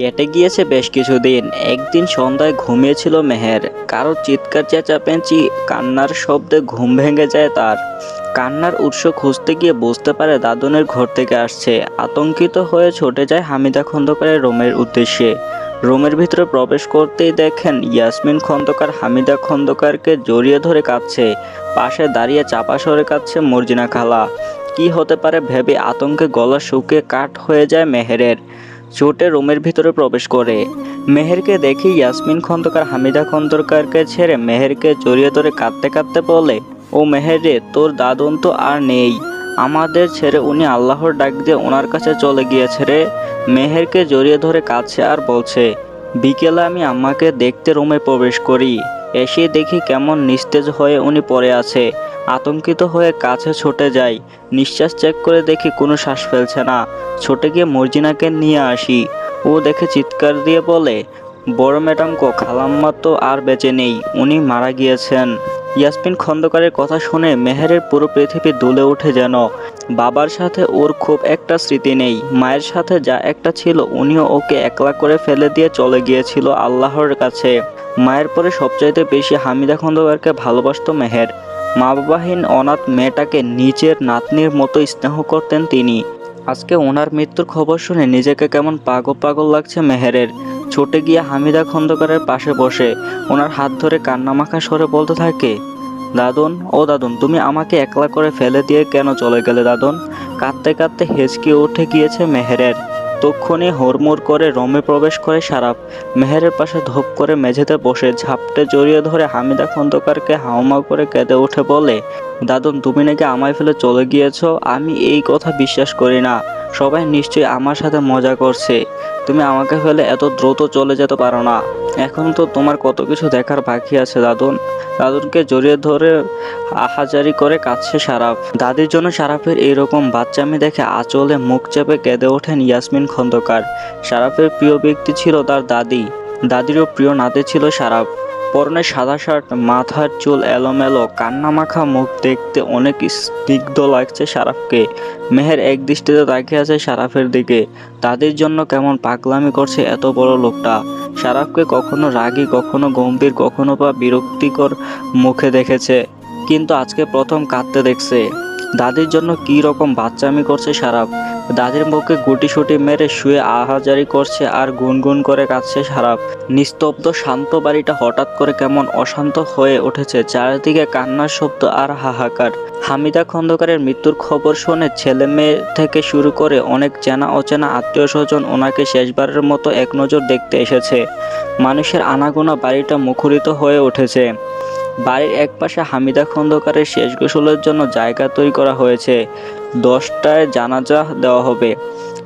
কেটে গিয়েছে বেশ কিছুদিন। একদিন সন্ধ্যায় ঘুমিয়েছিল মেহের। কারও চিৎকার চেঁচাপেঁচি, কান্নার শব্দে ঘুম ভেঙে যায় তার। কান্নার উৎস খুঁজতে গিয়ে বুঝতে পারে দাদনের ঘর থেকে আসছে। আতঙ্কিত হয়ে ছুটে যায় হামিদা খন্দকারের রোমের উদ্দেশ্যে। রুমের ভিতরে প্রবেশ করতেই দেখেন ইয়াসমিন খন্দকার হামিদা খন্দকারকে জড়িয়ে ধরে কাঁদছে পাশে দাঁড়িয়ে চাপা সরে কাঁদছে মর্জিনা খালা। কি হতে পারে ভেবে আতঙ্কে গলা শুকিয়ে কাঠ হয়ে যায় মেহেরের। চোটে রুমের ভিতরে প্রবেশ করে। মেহেরকে দেখে ইয়াসমিন খন্দকার, হামিদা খন্দকারকে ছেড়ে মেহেরকে জড়িয়ে ধরে কাঁদতে কাঁদতে বলে, ও মেহের তোর দাদন তো আর নেই। আমাদের ছেড়ে উনি আল্লাহর ডাক দিয়ে ওনার কাছে চলে গিয়েছে রে। মেহেরকে জড়িয়ে ধরে কাঁদছে আর বলছে, বিকেলে আমি আম্মাকে দেখতে রুমে প্রবেশ করি। এসে দেখি কেমন নিস্তেজ হয়ে উনি পড়ে আছে। আতঙ্কিত হয়ে কাছে ছুটে যাই। নিঃশ্বাস চেক করে দেখি কোনো শ্বাস ফেলছে না। ছুটে গিয়ে মর্জিনাকে নিয়ে আসি। ও দেখে চিৎকার দিয়ে বলে, বড় ম্যাডাম কো খালাম্মা তো আর বেঁচে নেই। উনি মারা গিয়েছেন। ইয়াসমিন খন্দকারের কথা শুনে মেহেরের পুরো পৃথিবী দুলে ওঠে যেন। বাবার সাথে ওর খুব একটা স্মৃতি নেই। মায়ের সাথে যা একটা ছিল, উনিও ওকে একলা করে ফেলে দিয়ে চলে গিয়েছিল আল্লাহর কাছে। মায়ের পরে সবচাইতে বেশি হামিদা খন্দকারকে ভালোবাসত মেহের। মা বাবাহীন অনাথ মেয়েটাকে নিজের নাতনির মতো স্নেহ করতেন তিনি। আজকে ওনার মৃত্যুর খবর শুনে নিজেকে কেমন পাগল পাগল লাগছে মেহেরের। ছুটে গিয়ে হামিদা খন্দকারের পাশে বসে ওনার হাত ধরে কান্নামাখা সরে বলতে থাকে, দাদন, ও দাদন, তুমি আমাকে একলা করে ফেলে দিয়ে কেন চলে গেলে, দাদন? কাঁদতে কাঁদতে হেঁচকে উঠে গিয়েছে মেহেরের। তক্ষণি হুড়মুড় করে রমে প্রবেশ করে সারাপ মেহেরের পাশে ধপ করে মেঝেতে বসে ঝাপটে জড়িয়ে ধরে হামিদা খন্দকারকে হাওমা করে কেঁদে উঠে বলে, দাদন, তুমি নাকি আমায় ফেলে চলে গিয়েছ? আমি এই কথা বিশ্বাস করি না। সবাই নিশ্চয়ই আমার সাথে মজা করছে। তুমি আমাকে ফেলে এত দ্রুত চলে যেতে পারো না। এখন তো তোমার কত কিছু দেখার বাকি আছে, দাদুন। দাদুনকে জড়িয়ে ধরে আহাজারি করে কাঁদছে সারাফ। দাদির জন্য সারাফের এইরকম বাচ্চামি দেখে আঁচলে মুখ চেপে কেঁদে ওঠেন ইয়াসমিন খন্দকার। সারাফের প্রিয় ব্যক্তি ছিল তার দাদি। দাদিরও প্রিয় নাতি ছিল সারাফ। পরনে সাদা শার্ট, মাথার চুল এলোমেলো কান্না মাখা দেখতে অনেক স্নিগ্ধ লাগছে সারাফকে। মেহের এক দৃষ্টিতে তাকিয়ে আছে সারাফের দিকে। দাদির জন্য কেমন পাগলামি করছে এত বড় লোকটা? সারাফকে কখনো রাগী, কখনো গম্ভীর, কখনো বা বিরক্তিকর মুখে দেখেছে, কিন্তু আজকে প্রথম কাঁদতে দেখছে। দাদির জন্য কী রকম বাচ্চামি করছে সারাফ? দাদির মুখে গুটি সুটি মেরে শুয়ে আহাজারি করছে আর গুনগুন করে কাঁদছে সারাপ। নিস্তব্ধ শান্ত বাড়িটা হঠাৎ করে কেমন অশান্ত হয়ে উঠেছে, চারিদিকে কান্নার শব্দ আর হাহাকার। হামিদা খন্দকারের মৃত্যুর খবর শুনে ছেলে মেয়ে থেকে শুরু করে অনেক চেনা অচেনা আত্মীয় স্বজন ওনাকে শেষবারের মতো এক নজর দেখতে এসেছে। মানুষের আনাগোনা বাড়িটা মুখরিত হয়ে উঠেছে। বাড়ির একপাশে হামিদা খন্দকারের শেষ গোসলের জন্য জায়গা তৈরি করা হয়েছে। দশটায় জানাজা দেওয়া হবে।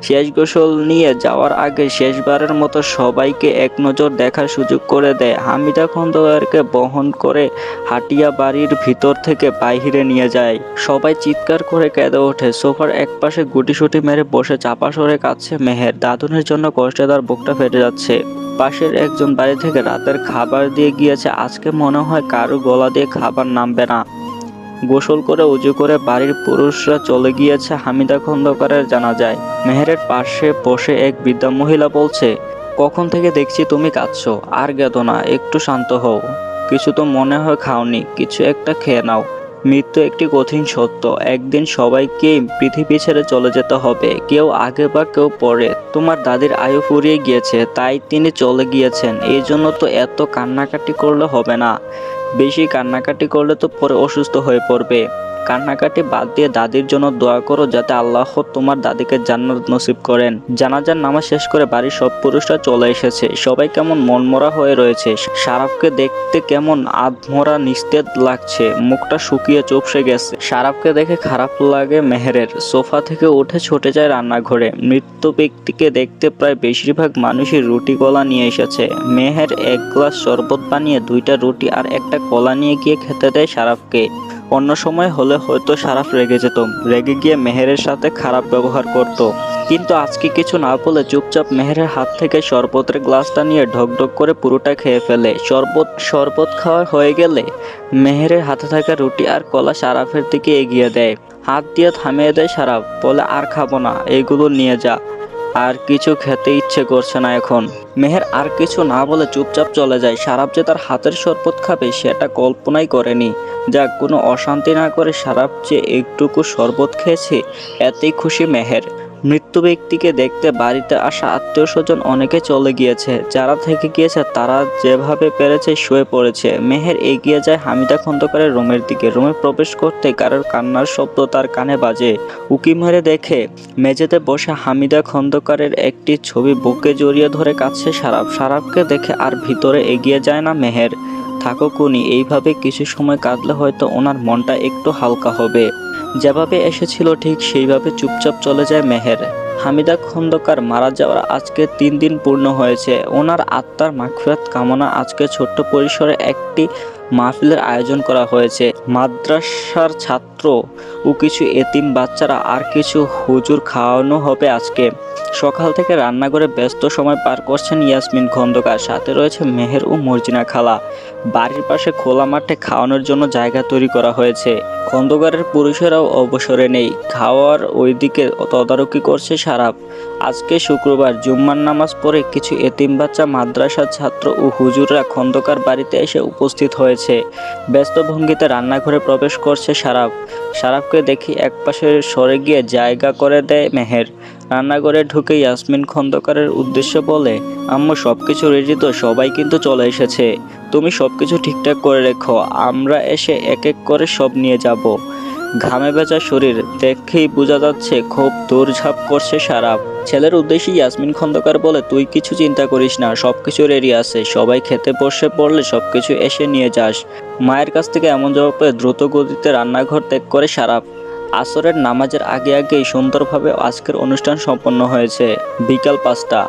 শেষ গোসল নিয়ে যাওয়ার আগে শেষবারের মতো সবাইকে এক নজর দেখার সুযোগ করে দেয়। হামিদা খন্দকারকে বহন করে হাটিয়া বাড়ির ভিতর থেকে বাইরে নিয়ে যায়। সবাই চিৎকার করে কেঁদে ওঠে। সোফার একপাশে গুটিসুটি মেরে বসে চাপা সরে কাঁদছে মেহের। দাদুনের জন্য কষ্টে তার বুকটা ফেটে যাচ্ছে। পাশের একজন বাড়ি থেকে রাতের খাবার দিয়ে গিয়েছে। আজকে মনে হয় কারও গলা দিয়ে খাবার নামবে না। গোসল করে উজু করে বাড়ির পুরুষরা চলে গিয়েছে হামিদা খন্দকারের জানা যায় মেহেরের পাশে বসে এক বৃদ্ধা মহিলা বলছে, কখন থেকে দেখছি তুমি কাঁদছো, আর গেতো না, একটু শান্ত হও। কিছু তো মনে হয় খাওনি, কিছু একটা খেয়ে নাও। মৃত্যু একটি কঠিন সত্য। একদিন সবাইকে পৃথিবী ছেড়ে চলে যেতে হবে। কেউ আগে বা কেউ পরে। তোমার দাদির আয়ু ফুরিয়ে গিয়েছে, তাই তিনি চলে গিয়েছেন। এই জন্য তো এত কান্নাকাটি করলে হবে না। বেশি কান্নাকাটি করলে তো পরে অসুস্থ হয়ে পড়বে। কান্নাকাটি বাদ দিয়ে দাদির জন্য দোয়া করো যাতে আল্লাহ তোমার দাদিকে জান্নাত নসিব করেন। জানাজার নামাজ শেষ করে বাড়ির সব পুরুষরা চলে এসেছে। সবাই কেমন মনমরা হয়ে রয়েছে। সারাফকে দেখতে কেমন আধমরা নিস্তেদ লাগছে। মুখটা শুকিয়ে চুপসে গেছে। সারাফকে দেখে খারাপ লাগে মেহেরের। সোফা থেকে উঠে ছুটে যায় রান্নাঘরে। মৃত ব্যক্তিকে দেখতে প্রায় বেশিরভাগ মানুষই রুটি কলা নিয়ে এসেছে। মেহের এক গ্লাস শরবত বানিয়ে দুইটা রুটি আর একটা কলা নিয়ে গিয়ে খেতে দেয় সারাফকে। অন্য সময় হলে হয়তো সারাফ রেগে যেত। রেগে গিয়ে মেহেরের সাথে খারাপ ব্যবহার করত। কিন্তু আজকে কিছু না বলে চুপচাপ মেহেরের হাত থেকে শরবতের গ্লাসটা নিয়ে ঢকঢক করে পুরোটা খেয়ে ফেলে। শরবত শরবত খাওয়া হয়ে গেলে মেহেরের হাতে থাকা রুটি আর কলা সারাফের দিকে এগিয়ে দেয়। হাত দিয়ে থামিয়ে দেয় সারাফ, বলে, আর খাব না, এগুলো নিয়ে যা। আর কিছু খেতে ইচ্ছে করছে না এখন। মেহের আর কিছু না বলে চুপচাপ চলে যায়। সারাপ যে তার হাতের শরবত খাবে, সেটা কল্পনাই করেনি। যা কোনো অশান্তি না করে সারাপ যে একটুকু শরবত খেয়েছে, এতেই খুশি মেহের। মৃত্যু ব্যক্তিকে দেখতে বাড়িতে আসা আত্মীয় স্বজন অনেকে চলে গিয়েছে। যারা থেকে গিয়েছে, তারা যেভাবে পেরেছে শুয়ে পড়েছে। মেহের এগিয়ে যায় হামিদা খন্দকারের রুমের দিকে। রুমে প্রবেশ করতে কারোর কান্নার শব্দ তার কানে বাজে। উকি মেরে দেখে মেঝেতে বসে হামিদা খন্দকারের একটি ছবি বুকে জড়িয়ে ধরে কাছে সারাপ সারাপকে দেখে আর ভিতরে এগিয়ে যায় না মেহের। থাকো কুনি, এইভাবে কিছু সময় কাঁদলে হয়তো ওনার মনটা একটু হালকা হবে। যেভাবে এসেছিল ঠিক সেইভাবে চুপচাপ চলে যায় মেহের। হামিদা খন্দকার মারা যাওয়ার আজকে তিন দিন পূর্ণ হয়েছে। ওনার আত্মার মাগফিরাত কামনা আজকে ছোট্ট পরিসরে একটি মাহফিলের আয়োজন করা হয়েছে। মাদ্রাসার ছাত্র ও কিছু এতিম বাচ্চারা আর কিছু হুজুর খাওয়ানো হবে আজকে। সকাল থেকে রান্নাঘরে ব্যস্ত সময় পার করছেন ইয়াসমিন খন্দকার। সাথে রয়েছে মেহের ও মর্জিনা খালা। বাড়ির পাশে খোলা মাঠে খাওয়ানোর জন্য জায়গা তৈরি করা হয়েছে। খন্দকারের পুরুষেরাও অবসরে নেই। খাওয়ার ওইদিকে তদারকি করছে সারাপ আজকে শুক্রবার জুম্মার নামাজ পড়ে কিছু এতিম বাচ্চা মাদ্রাসার ছাত্র ও হুজুররা খন্দকার বাড়িতে এসে উপস্থিত হয়েছে। ব্যস্ত ভঙ্গিতে রান্নাঘরে প্রবেশ করছে সারাপ সারাপকে দেখি একপাশে সরে গিয়ে জায়গা করে দেয় মেহের। রান্নাঘরে ঢুকে ইয়াসমিন খন্দকারের উদ্দেশ্য বলে, আম্মু সব কিছু রেডি তো, সবাই কিন্তু চলে এসেছে। তুমি সব কিছু ঠিকঠাক করে রেখো, আমরা এসে এক এক করে সব নিয়ে যাব। ঘামে বেচা শরীর, দেখেই বোঝা যাচ্ছে খুব দৌড়ঝাঁপ করছে সারাপ ছেলের উদ্দেশ্যে ইয়াসমিন খন্দকার বলে, তুই কিছু চিন্তা করিস না সব কিছু রেডি আছে। সবাই খেতে বসে পড়লে সব কিছু এসে নিয়ে যাস। মায়ের কাছ থেকে এমন জবাব পেয়ে দ্রুত গতিতে রান্নাঘর ত্যাগ করে সারাপ আসরের নামাজের আগে আগেই সুন্দরভাবে আজকের অনুষ্ঠান সম্পন্ন হয়েছে। বিকাল পাঁচটা।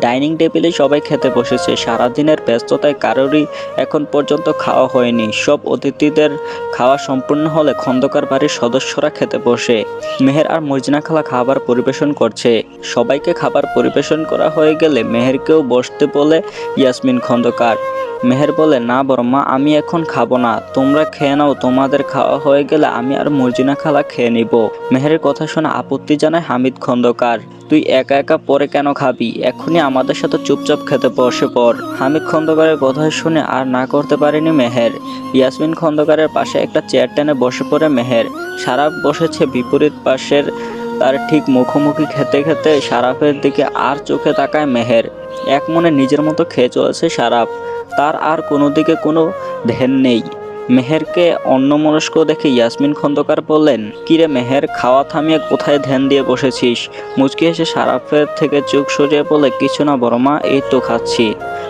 ডাইনিং টেবিলে সবাই খেতে বসেছে। সারাদিনের ব্যস্ততায় কারোরই এখন পর্যন্ত খাওয়া হয়নি। সব অতিথিদের খাওয়া সম্পূর্ণ হলে খন্দকার বাড়ির সদস্যরা খেতে বসে। মেহের আর মর্জিনা খালা খাবার পরিবেশন করছে। সবাইকে খাবার পরিবেশন করা হয়ে গেলে মেহেরকেও বসতে বলে ইয়াসমিন খন্দকার। মেহের বলে, না বড় মা আমি এখন খাব না। তোমরা খেয়ে নাও। তোমাদের খাওয়া হয়ে গেলে আমি আর মর্জিনা খালা খেয়ে নিব। মেহেরের কথা শুনে আপত্তি জানায় হামিদ খন্দকার। তুই একা একা পরে কেন খাবি? এখনই আমাদের সাথে চুপচাপ খেতে বসে পর হামিদ খন্দকারের কথা শুনে আর না করতে পারেনি মেহের। ইয়াসমিন খন্দকারের পাশে একটা চেয়ার টেনে বসে পড়ে মেহের। সারাপ বসেছে বিপরীত পাশের তার ঠিক মুখোমুখি খেতে খেতে সারাফের দিকে আর চোখে তাকায় মেহের। এক মনে নিজের মতো খেয়ে চলেছে সারাপ তার আর কোনো দিকে কোনো ধ্যান নেই। মেহেরকে অন্যমনস্ক দেখে ইয়াসমিন খন্দকার বললেন, কিরে মেহের, খাওয়া থামিয়ে কোথায় ধ্যান দিয়ে বসেছিস? মুচকি হেসে সারাফের থেকে চোখ সরিয়ে বলে, কিছু না বড় মা, এই তো খাচ্ছি।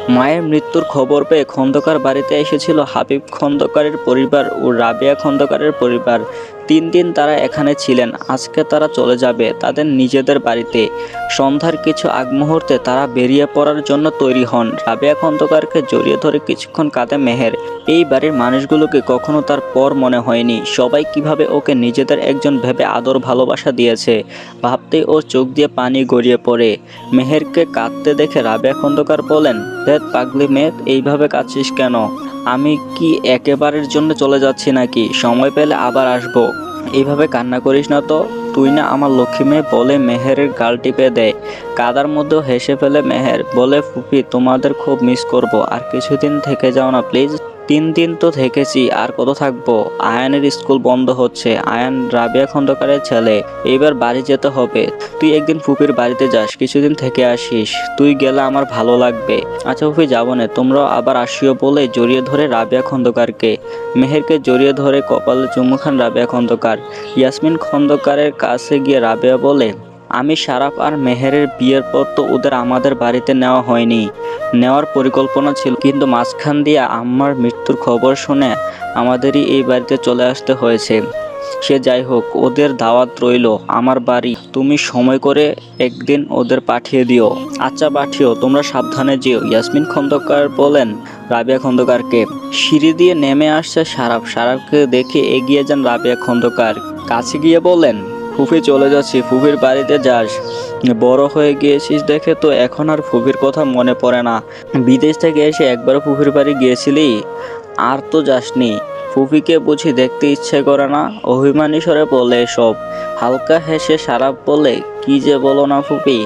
মায়ের মৃত্যুর খবর পেয়ে খন্দকার বাড়িতে এসেছিল হাবিব খন্দকারের পরিবার ও রাবিয়া খন্দকারের পরিবার। তিন দিন তারা এখানে ছিলেন, আজকে তারা চলে যাবে তাদের নিজেদের বাড়িতে। সন্ধ্যার কিছু আগ মুহূর্তে তারা বেরিয়ে পড়ার জন্য তৈরি হন। রাবেয়া খন্দকারকে জড়িয়ে ধরে কিছুক্ষণ কাঁদে মেহের। এই বাড়ির মানুষগুলোকে কখনো তার পর মনে হয়নি। সবাই কীভাবে ওকে নিজেদের একজন ভেবে আদর ভালোবাসা দিয়েছে ভাবতেই ওর চোখ দিয়ে পানি গড়িয়ে পড়ে। মেহেরকে কাঁদতে দেখে রাবেয়া খন্দকার বলেন দেখ পাগলি মেয়ে, এইভাবে কাঁদছিস কেন? আমি কি একেবারের জন্য চলে যাচ্ছি নাকি? সময় পেলে আবার আসব। এইভাবে কান্না করিস না তো? তুই না আমার লক্ষ্মী মেয়ে বলে মেহেরের গাল টিপে দেয়। কাদার মধ্যে হেসে ফেলে মেহের। বলে ফুপি তোমাদের খুব মিস করব। আর কিছুদিন থেকে যাও না প্লিজ তিন দিন তো থেকেছি, আর কত থাকব? আয়ানের স্কুল বন্ধ হচ্ছে। আয়ান রাবিয়া খন্দকারের ছেলে, এইবার বাড়ি যেতে হবে। তুই একদিন ফুপির বাড়িতে যাস, কিছুদিন থেকে আসিস। তুই গেলে আমার ভালো লাগবে। আচ্ছা ফুপি, যাব না। তোমরাও আবার আসিও বলে জড়িয়ে ধরে রাবিয়া খন্দকারকে। মেহেরকে জড়িয়ে ধরে কপালে চুমু খান রাবিয়া খন্দকার। ইয়াসমিন খন্দকারের কাছে গিয়ে রাবিয়া বলে আমি সারাফ আর মেহেরের বিয়ের পর তো ওদের আমাদের বাড়িতে নেওয়া হয়নি। নেওয়ার পরিকল্পনা ছিল, কিন্তু মাঝখান দিয়ে আম্মার মৃত্যুর খবর শুনে আমাদেরই এই বাড়িতে চলে আসতে হয়েছে। সে যাই হোক, ওদের দাওয়াত রইল, আমার বাড়ি। তুমি সময় করে একদিন ওদের পাঠিয়ে দিও। আচ্ছা পাঠিও, তোমরা সাবধানে যেও। ইয়াসমিন খন্দকার বলেন, রাবিয়া খন্দকারকে। সিঁড়ি দিয়ে নেমে আসছে সারাফ। সারাফকে দেখে এগিয়ে যান রাবিয়া খন্দকার। কাছে গিয়ে বলেন ফুফি চলে যাচ্ছি, ফুফির বাড়িতে যাস। বড় হয়ে গিয়েছিস দেখে তো এখন আর ফুফির কথা মনে পড়ে না। বিদেশ থেকে এসে একবার ফুফির বাড়ি গিয়েছিলি? আর তো যাসনি। ফুফিকে বুঝি দেখতে ইচ্ছে করে না? অভিমানী স্বরে বলে এসব। হালকা হেসে সারাপ বলে, কি যে বলো না ফুপি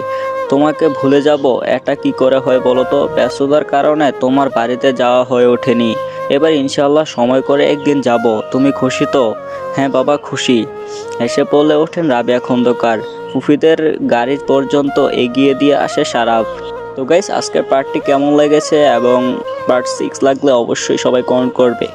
তোমাকে ভুলে যাব। এটা কি করে হয় বলো তো? ব্যস্ততার কারণে তোমার বাড়িতে যাওয়া হয়ে ওঠেনি। এবার ইনশাল্লাহ সময় করে একদিন যাব। তুমি খুশি তো? হ্যাঁ বাবা, খুশি। এসে পড়লে ওঠেন রাবিয়া খন্দকার। ফুফিদের গাড়ি পর্যন্ত এগিয়ে দিয়ে আসে সারাফ তো গাইস আজকের পার্টটি কেমন লেগেছে এবং পার্ট সিক্স লাগলে অবশ্যই সবাই কমেন্ট করবে।